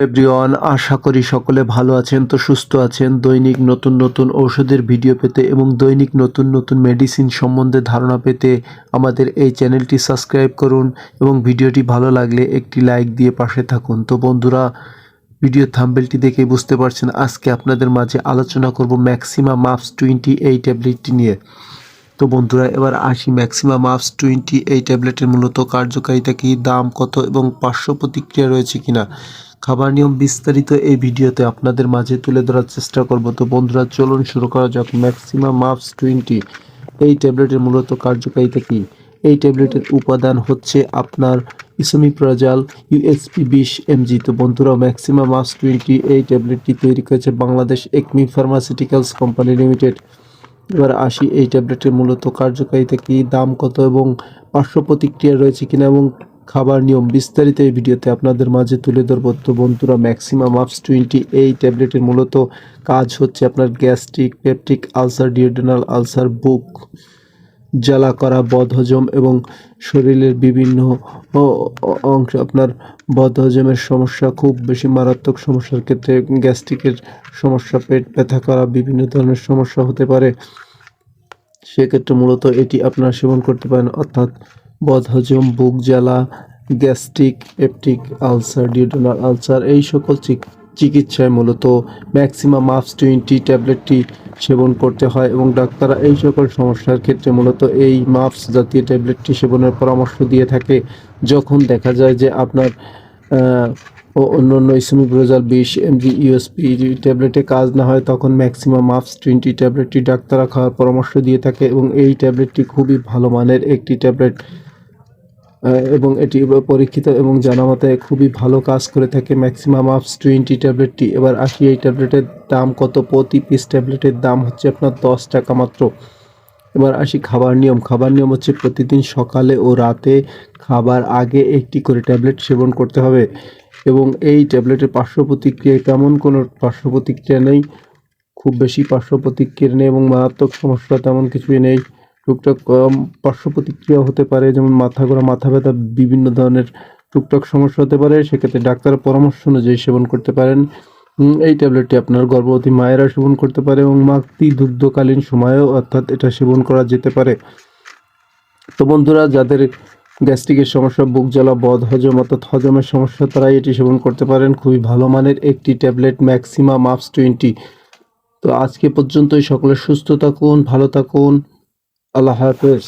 Everyone, আশা করি সকলে ভালো আছেন, তো সুস্থ আছেন। দৈনিক নতুন নতুন ঔষধের ভিডিও পেতে এবং দৈনিক নতুন নতুন মেডিসিন সম্বন্ধে ধারণা পেতে আমাদের এই চ্যানেলটি সাবস্ক্রাইব করুন এবং ভিডিওটি ভালো লাগলে একটি লাইক দিয়ে পাশে থাকুন। তো বন্ধুরা ভিডিও থাম্বেলটি দেখে বুঝতে পারছেন, আজকে আপনাদের মাঝে আলোচনা করব ম্যাক্সিমা মাপস টোয়েন্টি এই ট্যাবলেটটি নিয়ে। তো বন্ধুরা, এবার আসি ম্যাক্সিমাম মাপস টোয়েন্টি এই ট্যাবলেটের মূলত কার্যকারিতা কি, দাম কত এবং পার্শ্ব প্রতিক্রিয়া রয়েছে কিনা? খাবার নিয়ম বিস্তারিত এই ভিডিওতে আপনাদের মাঝে তুলে ধরার চেষ্টা করব। তো বন্ধুরা, চলুন শুরু করা যাক। ম্যাক্সিমাম মাপস টোয়েন্টি এই ট্যাবলেটের মূলত কার্যকারিতা কি? এই ট্যাবলেটের উপাদান হচ্ছে আপনার ইসোমিপ্রাজাল ইউএসপি বিশ এমজি। তো বন্ধুরা ম্যাক্সিমাম মাস টোয়েন্টি এই ট্যাবলেটটি তৈরি করেছে Bangladesh Acme pharmaceuticals company limited. এবার আসি, এই ট্যাবলেটের মূলত কার্যকারিতা কি? দাম কত এবং পার্শ্ব প্রতিক্রিয়া রয়েছে কিনা এবং খাবার নিয়ম বিস্তারিত এই ভিডিওতে আপনাদের মাঝে তুলে ধরব। তো বন্ধুরা ম্যাক্সিমাম আপস টোয়েন্টি এই ট্যাবলেটের মূলত কাজ হচ্ছে আপনার gastric, peptic, ulcer, duodenal ulcer, বুক জ্বালা করা, বদহজম এবং শরীরের বিভিন্ন অংশ আপনার বদহজমের সমস্যা, খুব বেশি মারাত্মক সমস্যার ক্ষেত্রে গ্যাস্ট্রিকের সমস্যা, পেট ব্যথা করা, বিভিন্ন ধরনের সমস্যা হতে পারে। সেক্ষেত্রে মূলত এটি আপনারা সেবন করতে পারেন, অর্থাৎ বদহজম, বুক জ্বালা, gastric peptic ulcer duodenal ulcer এই সকল চিক- চিকিৎসায় মূলত ম্যাক্সিমাম মাপস টোয়েন্টি ট্যাবলেটটি সেবন করতে হয় এবং ডাক্তাররা এই সকল সমস্যার ক্ষেত্রে মূলত এই মাপস জাতীয় ট্যাবলেটটি সেবনের পরামর্শ দিয়ে থাকে। যখন দেখা যায় যে আপনার ও অন্য অন্য ইসমিব্রোজাল বিশ এমজি ইউএসপি ট্যাবলেটে কাজ না হয়, তখন ম্যাক্সিমাম মাপস টোয়েন্টি ট্যাবলেটটি ডাক্তাররা খাওয়ার পরামর্শ দিয়ে থাকে এবং এই ট্যাবলেটটি খুবই ভালো মানের একটি ট্যাবলেট। এবং এটি পরীক্ষিত এবং জানা মতে খুবই ভালো কাজ করে থাকে। ম্যাক্সিমাম আপস টোয়েন্টি ট্যাবলেটটি এবার আসি এই ট্যাবলেটের দাম কত? প্রতি পিস ট্যাবলেটের দাম হচ্ছে আপনার দশ টাকা মাত্র। এবার আসি খাবার নিয়ম। খাবার নিয়ম হচ্ছে প্রতিদিন সকালে ও রাতে খাবার আগে একটি করে ট্যাবলেট সেবন করতে হবে। এবং এই ট্যাবলেটের পার্শ্ব প্রতিক্রিয়ায় তেমন কোনো পার্শ্ব প্রতিক্রিয়া নেই। খুব বেশি পার্শ্ব প্রতিক্রিয়া নেই এবং মারাত্মক সমস্যা তেমন কিছুই নেই। টুকটাক পার্শ্ব প্রতিক্রিয়া হতে পারে, যেমন মাথা ঘোরা, মাথা ব্যথা, বিভিন্ন ধরনের টুকটাক সমস্যা হতে পারে। সেক্ষেত্রে ডাক্তারের পরামর্শ অনুযায়ী সেবন করতে পারেন। এই ট্যাবলেটটি আপনার গর্ভবতী মায়েরা সেবন করতে পারে এবং মাতৃ দুগ্ধকালীন সময়েও অর্থাৎ এটা সেবন করা যেতে পারে। তো বন্ধুরা, যাদের গ্যাস্ট্রিকের সমস্যা, বুক জ্বালা বদ হজম অর্থাৎ হজমের সমস্যা, তারাই এটি সেবন করতে পারেন। খুবই ভালো মানের একটি ট্যাবলেট, ম্যাক্সিমাম আপস টোয়েন্টি। তো আজকে পর্যন্তই, সকলে সুস্থ থাকুন, ভালো থাকুন। আল্লাহ হাফেজ।